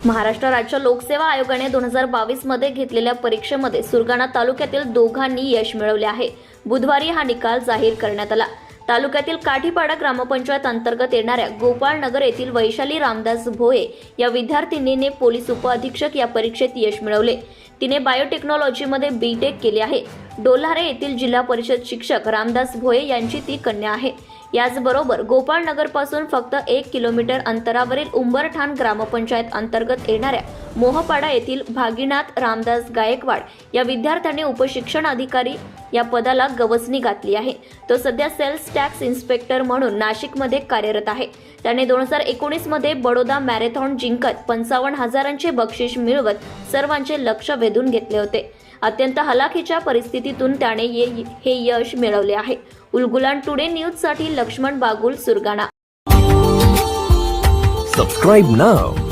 महाराष्ट्र राज्य लोकसेवा आयोगाने दोन हजार बावीसमध्ये घेतलेल्या परीक्षेमध्ये सुरगाणा तालुक्यातील दोघांनी यश मिळवले आहे. बुधवारी हा निकाल जाहीर करण्यात आला. तालुक्यातील काठीपाडा ग्रामपंचायत अंतर्गत येणाऱ्या गोपाळनगर येथील वैशाली रामदास भोये या विद्यार्थिनीने पोलीस उपअधीक्षक या परीक्षेत यश मिळवले. तिने बायोटेक्नॉलॉजीमध्ये बी टेक केले आहे. डोल्हारे येथील जिल्हा परिषद शिक्षक रामदास भोये यांची ती कन्या आहे. याचबरोबर गोपाळनगरपासून फक्त एक किलोमीटर अंतरावरील उंबरठाण ग्रामपंचायत अंतर्गत येणाऱ्या मोहपाडा येथील भागीनाथ रामदास गायकवाड या विद्यार्थ्याने उपशिक्षण अधिकारी या पदाला गवसणी घातली आहे. तो सध्या सेल्स टॅक्स इन्स्पेक्टर म्हणून नाशिकमध्ये कार्यरत आहे. त्याने दोन हजार एकोणीसमध्ये बडोदा मॅरेथॉन जिंकत पंचावन्न हजारांचे बक्षीस मिळवत सर्वांचे लक्ष वेधून घेतले होते. अत्यंत हलाखीच्या परिस्थितीतून त्याने ये- हे यश मिळवले आहे. उलगुलान टुडे न्यूजसाठी लक्ष्मण बागुल सुरगाणा. सबस्क्राईब नाव